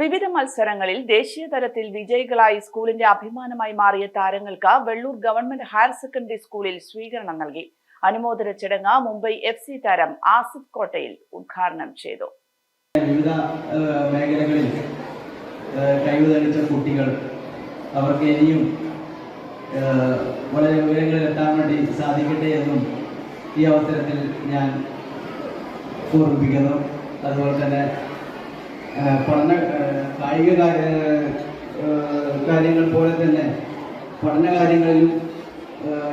വിവിധ മത്സരങ്ങളിൽ ദേശീയ തലത്തിൽ വിജയികളായി സ്കൂളിന്റെ അഭിമാനമായി മാറിയ താരങ്ങൾക്ക് വെള്ളൂർ ഗവൺമെന്റ് ഹയർ സെക്കൻഡറി സ്കൂളിൽ സ്വീകരണം നൽകി. അനുമോദന ചടങ്ങ് മുംബൈ എഫ് സി താരം ആസിഫ് കോട്ടയിൽ ഉദ്ഘാടനം ചെയ്തു. വിവിധ മേഖലകളിൽ കഴിവ് കുട്ടികൾ അവർക്ക് ഇനിയും വളരെ ഉയരങ്ങളിൽ എത്താൻ വേണ്ടി സാധിക്കട്ടെ എന്നും ഈ അവസരത്തിൽ ഞാൻ ഓർമ്മിപ്പിക്കുന്നു. അതുപോലെ തന്നെ പഠന കായിക കാര്യങ്ങൾ പോലെ തന്നെ പഠന കാര്യങ്ങളിലും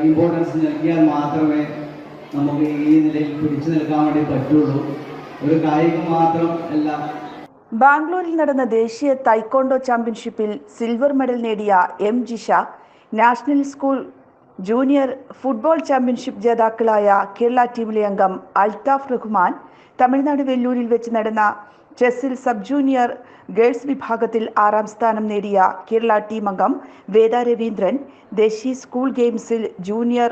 ഇമ്പോർട്ടൻസ് നൽകിയാൽ മാത്രമേ നമുക്ക് ഈ നിലയിൽ പിടിച്ചു നിൽക്കാൻ വേണ്ടി പറ്റുള്ളൂ. ഒരു കായികം മാത്രം അല്ല. ബാംഗ്ലൂരിൽ നടന്ന ദേശീയ തൈക്കോണ്ടോ ചാമ്പ്യൻഷിപ്പിൽ സിൽവർ മെഡൽ നേടിയ M Jisha national school junior football championship ജേതാക്കളായ കേരള ടീമിലെ അംഗം അൽതാഫ് റഹ്മാൻ തമിഴ്നാട് വെല്ലൂരിൽ വെച്ച് നടന്ന ചെസ്സിൽ സബ് ജൂനിയർ ഗേൾസ് വിഭാഗത്തിൽ ആറാം സ്ഥാനം നേടിയ കേരള ടീം അംഗം വേദ രവീന്ദ്രൻ ദേശീയ സ്കൂൾ ഗെയിംസിൽ ജൂനിയർ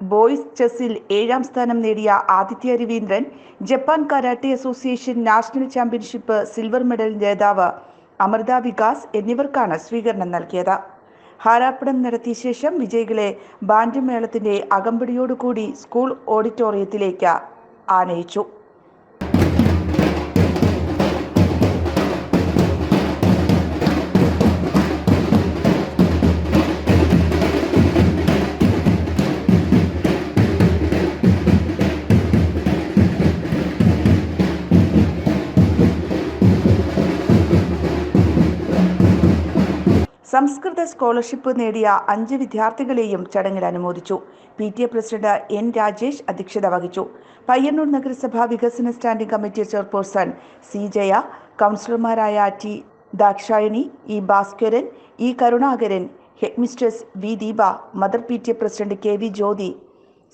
ബോയ്സ് ചെസ്സിൽ ഏഴാം സ്ഥാനം നേടിയ Aditya Raveendran Japan karate association national championship silver medal ജേതാവ് അമൃത വികാസ് എന്നിവർക്കാണ് സ്വീകരണം നൽകിയത്. ഹാരാപ്പണം നടത്തിയ ശേഷം വിജയികളെ ബാൻഡ് മേളത്തിന്റെ അകമ്പടിയോടുകൂടി സ്കൂൾ ഓഡിറ്റോറിയത്തിലേക്ക് ആനയിച്ചു. സംസ്കൃത സ്കോളർഷിപ്പ് നേടിയ അഞ്ച് വിദ്യാർത്ഥികളെയും ചടങ്ങിൽ അനുമോദിച്ചു. P T A president N Rajesh അധ്യക്ഷത വഹിച്ചു. പയ്യന്നൂർ നഗരസഭാ വികസന standing committee chairperson C Jaya കൗൺസിലർമാരായ T Dakshayani E Bhaskaran E Karunakaran headmistress V Deepa mother P T A president K V Jyothi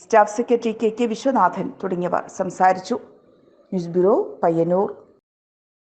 staff secretary K K Viswanathan തുടങ്ങിയവർ സംസാരിച്ചു. News bureau Payyannur.